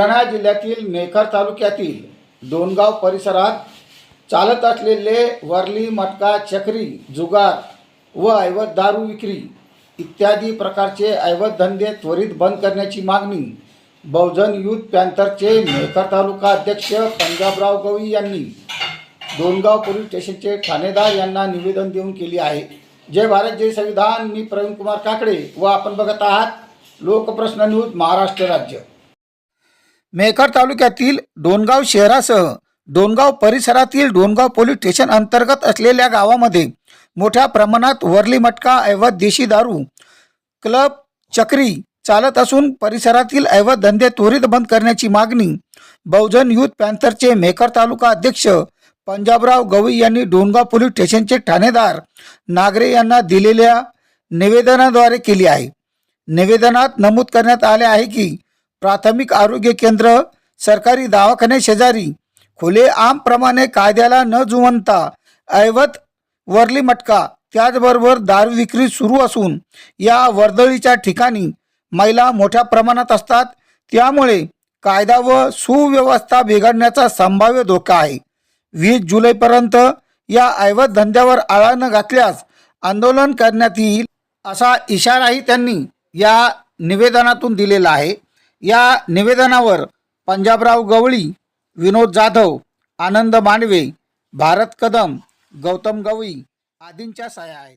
बुलढाणा जिल्ह्यातील नेखर तालुक्यातील दोनगाव परिसरात चालत असलेले वरली मटका चक्री जुगार व ऐवत दारू विक्री इत्यादी प्रकारचे ऐवत धंदे त्वरित बंद करण्याची मागणी बहुजन युथ पॅन्थरचे मेकर तालुका अध्यक्ष पंजाबराव गवई यांनी दोनगाव पोलीस स्टेशनचे ठाणेदार यांना निवेदन देऊन केली आहे. जय भारत जय संविधान. मी प्रवीण कुमार काकडे व आपण बघत आहात लोकप्रश्न न्यूज महाराष्ट्र राज्य. मेकर तालुक्यातील डोनगाव शहरासह डोनगाव परिसरातील डोनगाव पोलीस स्टेशन अंतर्गत असलेल्या गावामध्ये मोठ्या प्रमाणात वरली मटका ऐवत देशी दारू क्लब चक्री चालत असून परिसरातील ऐवत धंदे त्वरित बंद करण्याची मागणी बहुजन युथ पॅन्थरचे मेकर तालुका अध्यक्ष पंजाबराव गवई यांनी डोनगाव पोलीस स्टेशनचे ठाणेदार नागरे यांना दिलेल्या निवेदनाद्वारे केली आहे. निवेदनात नमूद करण्यात आले आहे की प्राथमिक आरोग्य केंद्र सरकारी दवाखाने शेजारी. खुले आमप्रमाणे कायद्याला न जुवंता ऐवत वरली मटका त्याचबरोबर दारू विक्री सुरू असून या वर्दळीच्या ठिकाणी महिला मोठ्या प्रमाणात असतात. त्यामुळे कायदा व सुव्यवस्था बिघडण्याचा संभाव्य धोका आहे. वीस जुलैपर्यंत या ऐवत धंद्यावर आळा न घातल्यास आंदोलन करण्यात येईल असा इशाराही त्यांनी या निवेदनातून दिलेला आहे. या निवेदनावर पंजाबराव गवळी विनोद जाधव आनंद मांडवे भारत कदम गौतम गवळी आदींच्या सह्या आहेत.